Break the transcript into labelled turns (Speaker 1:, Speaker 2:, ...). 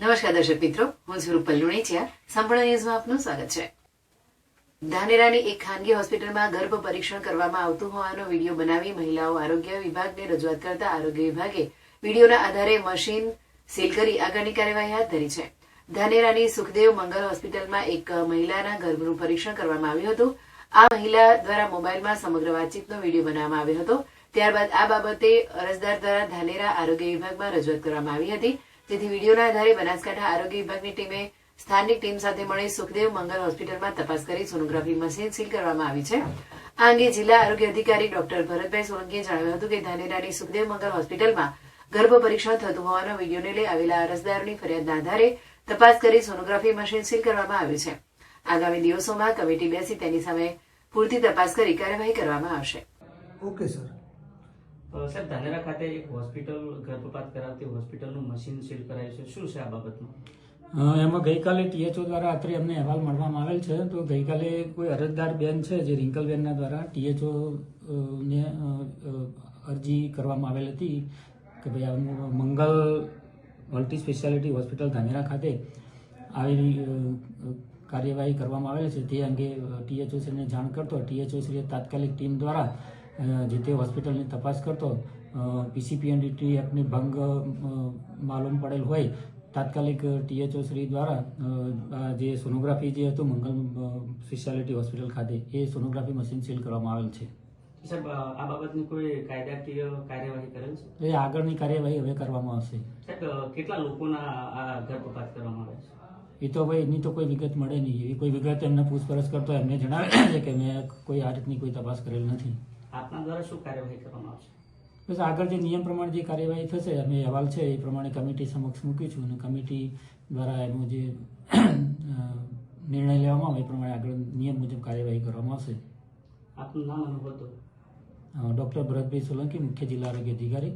Speaker 1: નમસ્કાર દર્શક મિત્રો, હું સ્વરૂપ રૂપલ સંપૂર્ણ ન્યૂઝમાં આપનું સ્વાગત છે. ધાનેરાની એક ખાનગી હોસ્પિટલમાં ગર્ભ પરીક્ષણ કરવામાં આવતું હોવાનો વીડિયો બનાવી મહિલાઓ આરોગ્ય વિભાગને રજૂઆત કરતા આરોગ્ય વિભાગે વિડીયોના આધારે મશીન સીલ કરી આગળની કાર્યવાહી હાથ ધરી છે. ધાનેરાની સુખદેવ મંગલ હોસ્પિટલમાં એક મહિલાના ગર્ભનું પરીક્ષણ કરવામાં આવ્યું હતું. આ મહિલા દ્વારા મોબાઈલમાં સમગ્ર વાતચીતનો વીડિયો બનાવવામાં આવ્યો હતો. ત્યારબાદ આ બાબતે અરજદાર દ્વારા ધાનેરા આરોગ્ય વિભાગમાં રજૂઆત કરવામાં આવી હતી. જેથી વિડીયોના આધારે બનાસકાંઠા આરોગ્ય વિભાગની ટીમે સ્થાનિક ટીમ સાથે મળી સુખદેવ મંગલ હોસ્પિટલમાં તપાસ કરી સોનોગ્રાફી મશીન સીલ કરવામાં આવી છે. આ અંગે જિલ્લા આરોગ્ય અધિકારી ડોક્ટર ભરતભાઈ સોલંકીએ જણાવ્યું હતું કે ધાનેરાની સુખદેવ મંગલ હોસ્પિટલમાં ગર્ભ પરીક્ષણ થતું હોવાનો વિડીયોને લઈ આવેલા અરજદારોની ફરિયાદના આધારે તપાસ કરી સોનોગ્રાફી મશીન સીલ કરવામાં આવ્યું છે. આગામી દિવસોમાં કમિટી બેસી તેની સામે પૂરતી તપાસ કરી કાર્યવાહી કરવામાં આવશે.
Speaker 2: ઓકે સર
Speaker 3: સાહેબ, ધાનેરા ખાતે એક હોસ્પિટલ ગર્ભપાત કરાવતી હોસ્પિટલનું મશીન સીલ કરાયું છે. શું છે આ બાબતમાં?
Speaker 2: એમાં ગઈકાલે ટીએચઓ દ્વારા અત્રે અમને અહેવાલ મળવામાં આવેલ છે. તો ગઈકાલે કોઈ અરજદાર બેન છે જે રિંકલબેનના દ્વારા ટીએચઓ ને અરજી કરવામાં આવેલ હતી કે ભાઈ Mangal multi speciality hospital Dhanera ખાતે આવી કાર્યવાહી કરવામાં આવેલ છે. તે અંગે ટીએચઓ શ્રીને જાણ કરતો ટીએચઓ શ્રીએ તાત્કાલિક ટીમ દ્વારા જે તે હોસ્પિટલની તપાસ કરતો પીસીપીએનડીટી એક્ટની ભંગ માલુમ પડેલ હોય તાત્કાલિક ટીએચઓ શ્રી દ્વારા જે સોનોગ્રાફી જે હતું મંગલ સ્પેશિયાલિટી હોસ્પિટલ ખાતે એ સોનોગ્રાફી મશીન સીલ કરવામાં આવેલ છે.
Speaker 3: સાહેબ આ બાબતની કોઈ કાયદાકીય કાર્યવાહી કરેલ છે?
Speaker 2: એ આગળની કાર્યવાહી હવે કરવામાં આવશે.
Speaker 3: સાહેબ કેટલા લોકોના આ ગર્ભપાત કરવામાં આવે છે?
Speaker 2: એ તો ભાઈ એની તો કોઈ વિગત મળે નહીં. એવી કોઈ વિગત એમને પૂછપરછ કરતો એમને જણાવે છે કે મેં કોઈ આ રીતની કોઈ તપાસ કરેલ નથી.
Speaker 3: આપના દ્વારા શું કાર્યવાહી કરવામાં આવશે?
Speaker 2: બસ આગળ જે નિયમ પ્રમાણે જે કાર્યવાહી થશે અમે અહેવાલ છે એ પ્રમાણે કમિટી સમક્ષ મૂકીશું અને કમિટી દ્વારા એનો જે નિર્ણય લેવામાં આવે એ પ્રમાણે આગળ નિયમ મુજબ કાર્યવાહી કરવામાં આવશે.
Speaker 3: આપનું નામ અનુભવ
Speaker 2: ડૉક્ટર ભરતભાઈ સોલંકી મુખ્ય જિલ્લા આરોગ્ય અધિકારી.